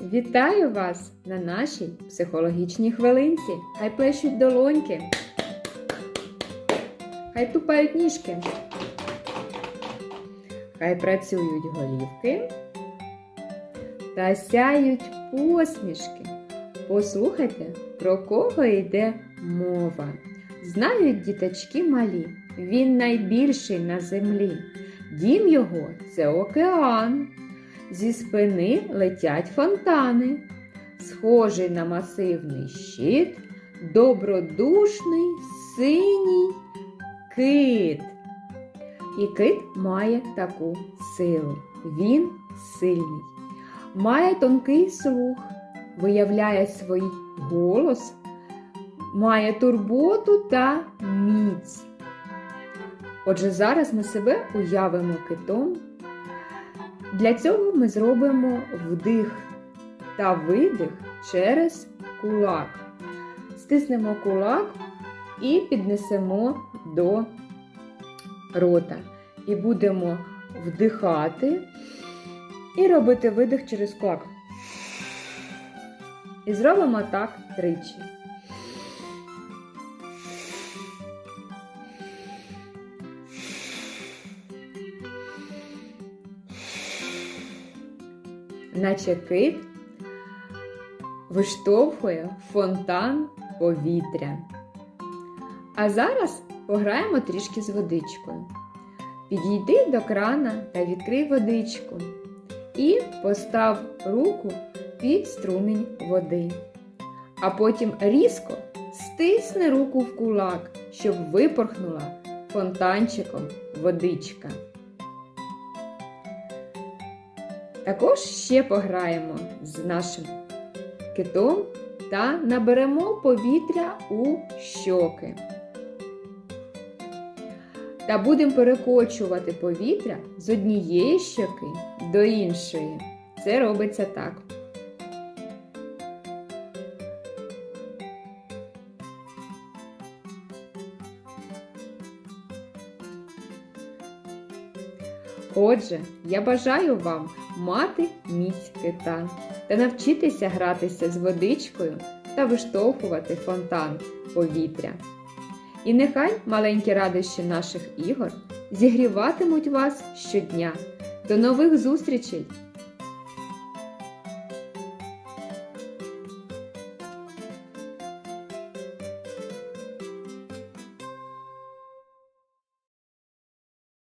Вітаю вас на нашій психологічній хвилинці. Хай плещуть долоньки. Хай тупають ніжки. Хай працюють голівки та сяють посмішки. Послухайте, про кого йде мова. Знають діточки малі, він найбільший на землі. Дім його це океан. Зі спини летять фонтани, схожий на масивний щит, добродушний синій кит. І кит має таку силу. Він сильний, має тонкий слух, виявляє свій голос, має турботу та міць. Отже, зараз ми себе уявимо китом. Для цього ми зробимо вдих та видих через кулак. Стиснемо кулак і піднесемо до рота. І будемо вдихати і робити видих через кулак. І зробимо так тричі. Наче кит виштовхує фонтан повітря. А зараз пограємо трішки з водичкою. Підійди до крана та відкрий водичку і постав руку під струмінь води. А потім різко стисни руку в кулак, щоб випорхнула фонтанчиком водичка. Також ще пограємо з нашим китом та наберемо повітря у щоки. Та будемо перекочувати повітря з однієї щоки до іншої. Це робиться так. Отже, я бажаю вам мати міць кита та навчитися гратися з водичкою та виштовхувати фонтан повітря. І нехай маленькі радощі наших ігор зігріватимуть вас щодня. До нових зустрічей!